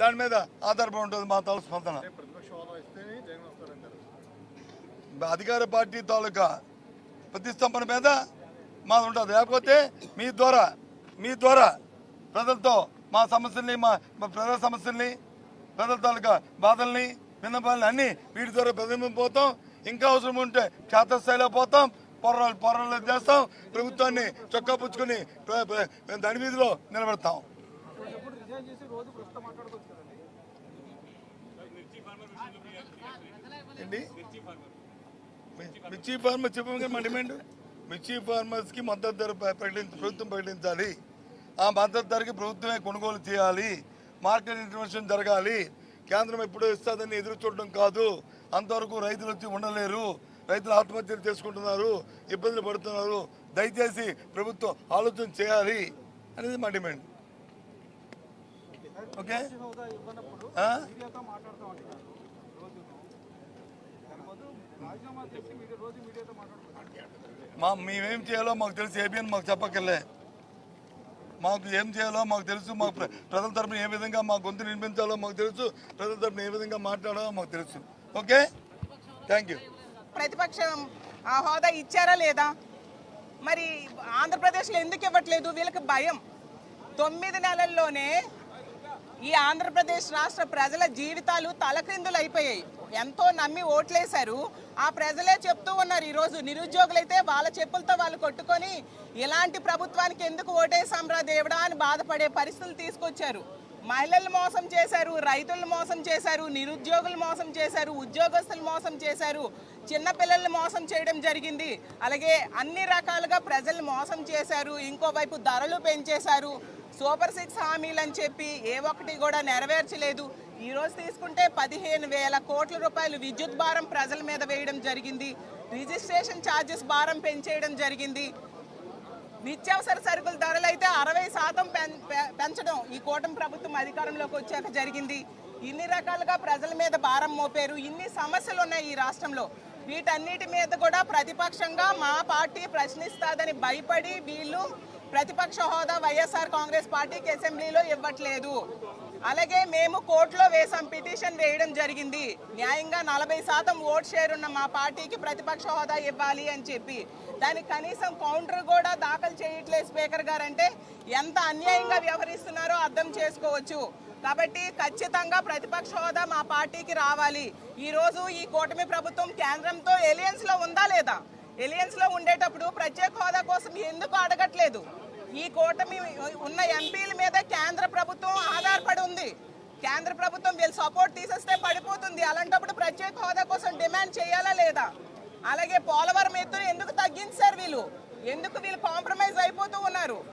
దాని మీద ఆధారపడి ఉంటుంది మా తాలూకు స్పందన. అధికార పార్టీ తాలూకా ప్రతిష్టంభన మీద మాది ఉంటుంది. లేకపోతే మీ ద్వారా మీ ద్వారా ప్రజలతో మా సమస్యల్ని మా ప్రజల సమస్యల్ని ప్రజల తాలూకా బాధల్ని విన్నపాలని అన్నీ వీటి ద్వారా ప్రతిబింబిపోతాం ఇంకా అవసరం ఉంటే క్షేత్రస్థాయిలో పోతాం. పొర్రాలు పొర్రాలు చేస్తాం. ప్రభుత్వాన్ని చొక్కా పుచ్చుకొని దాని వీధిలో నిలబెడతాం. రిజైన్ చేసి రోజు ప్రస్తుతం మాట్లాడుకోవచ్చు కదండి. ఏంటి? మిర్చి ఫార్మర్. చెప్పగా మా డిమాండ్? మిర్చి ఫార్మర్స్కి మద్దతు ధర ప్ర- ప్రకటించ ప్రభుత్వం ప్రకటించాలి. ఆ మద్దతు ధరకి ప్రభుత్వమే కొనుగోలు చేయాలి. మార్కెట్ ఇంటర్వెన్షన్ జరగాలి. కేంద్రం ఎప్పుడో ఇస్తుందని ఎదురు చూడడం కాదు. అంతవరకు రైతులు వచ్చి ఉండలేరు. రైతులు ఆత్మహత్యలు చేసుకుంటున్నారు. ఇబ్బందులు పడుతున్నారు. దయచేసి ప్రభుత్వం ఆలోచన చేయాలి అనేది మా డిమాండ్. ఓకే? మా మేమేం చేయాలో మాకు తెలుసు ఏబిఎన్ మాకు చెప్పక్కర్లే. మాకు ఏం చేయాలో మాకు తెలుసు మాకు ప్రజల తరపున ఏ విధంగా మా గొంతు నిర్మించాలో మాకు తెలుసు ప్రజల తరపున ఏ విధంగా మాట్లాడాలో మాకు తెలుసు. ఓకే? థ్యాంక్ యూ ప్రతిపక్షం ఆ హోదా ఇచ్చారా లేదా? మరి ఆంధ్రప్రదేశ్లో ఎందుకు ఇవ్వట్లేదు? వీళ్ళకి భయం. తొమ్మిది నెలల్లోనే ఈ ఆంధ్రప్రదేశ్ రాష్ట్ర ప్రజల జీవితాలు తలక్రిందులు అయిపోయాయి ఎంతో నమ్మి ఓట్లేశారు. ఆ ప్రజలే చెప్తూ ఉన్నారు ఈరోజు. నిరుద్యోగులైతే వాళ్ళ చెప్పులతో వాళ్ళు కొట్టుకొని ఇలాంటి ప్రభుత్వానికి ఎందుకు ఓటేసాంరా దేవుడా అని బాధపడే పరిస్థితులు తీసుకొచ్చారు. మహిళలు మోసం చేశారు రైతులు మోసం చేశారు నిరుద్యోగులు మోసం చేశారు ఉద్యోగస్తులు మోసం చేశారు చిన్నపిల్లల్ని మోసం చేయడం జరిగింది. అలాగే అన్ని రకాలుగా ప్రజలు మోసం చేశారు ఇంకోవైపు ధరలు పెంచేశారు సూపర్ సిక్స్ హామీలు అని చెప్పి ఏ ఒక్కటి కూడా నెరవేర్చలేదు. ఈరోజు తీసుకుంటే పదిహేను వేల కోట్ల రూపాయలు విద్యుత్ భారం ప్రజల మీద వేయడం జరిగింది. రిజిస్ట్రేషన్ ఛార్జెస్ భారం పెంచేయడం జరిగింది. నిత్యావసర సరుకుల ధరలు అయితే అరవై శాతం పెం- పెంచడం ఈ కూటమి ప్రభుత్వం అధికారంలోకి వచ్చాక జరిగింది. ఇన్ని రకాలుగా ప్రజల మీద భారం మోపారు. ఇన్ని సమస్యలు ఉన్నాయి ఈ రాష్ట్రంలో. వీటన్నిటి మీద కూడా ప్రతిపక్షంగా మా పార్టీ ప్రశ్నిస్తాదని భయపడి వీళ్ళు ప్రతిపక్ష హోదా వైఎస్ఆర్ కాంగ్రెస్ పార్టీకి అసెంబ్లీలో ఇవ్వట్లేదు. అలాగే మేము కోర్టులో వేసాం పిటిషన్ వేయడం జరిగింది. న్యాయంగా నలభై శాతం ఓట్ షేర్ ఉన్న మా పార్టీకి ప్రతిపక్ష హోదా ఇవ్వాలి అని చెప్పి. దానికి కనీసం కౌంటర్ కూడా దాఖలు చేయట్లేదు స్పీకర్ గారు అంటే ఎంత అన్యాయంగా వ్యవహరిస్తున్నారో అర్థం చేసుకోవచ్చు. కాబట్టి ఖచ్చితంగా ప్రతిపక్ష హోదా మా పార్టీకి రావాలి. ఈరోజు ఈ కూటమి ప్రభుత్వం కేంద్రంతో ఎలియన్స్లో ఉందా లేదా? ఎలియన్స్లో ఉండేటప్పుడు ప్రత్యేక హోదా కోసం ఎందుకు అడగట్లేదు? ఈ కూటమి ఉన్న ఎంపీల మీద కేంద్ర ప్రభుత్వం ఆధారపడి ఉంది. కేంద్ర ప్రభుత్వం వీళ్ళు సపోర్ట్ తీసేస్తే పడిపోతుంది. అలాంటప్పుడు ప్రత్యేక హోదా కోసం డిమాండ్ చేయాలా లేదా? అలాగే పోలవరం ఎత్తును ఎందుకు తగ్గించారు వీళ్ళు? ఎందుకు వీళ్ళు కాంప్రమైజ్ అయిపోతూ ఉన్నారు?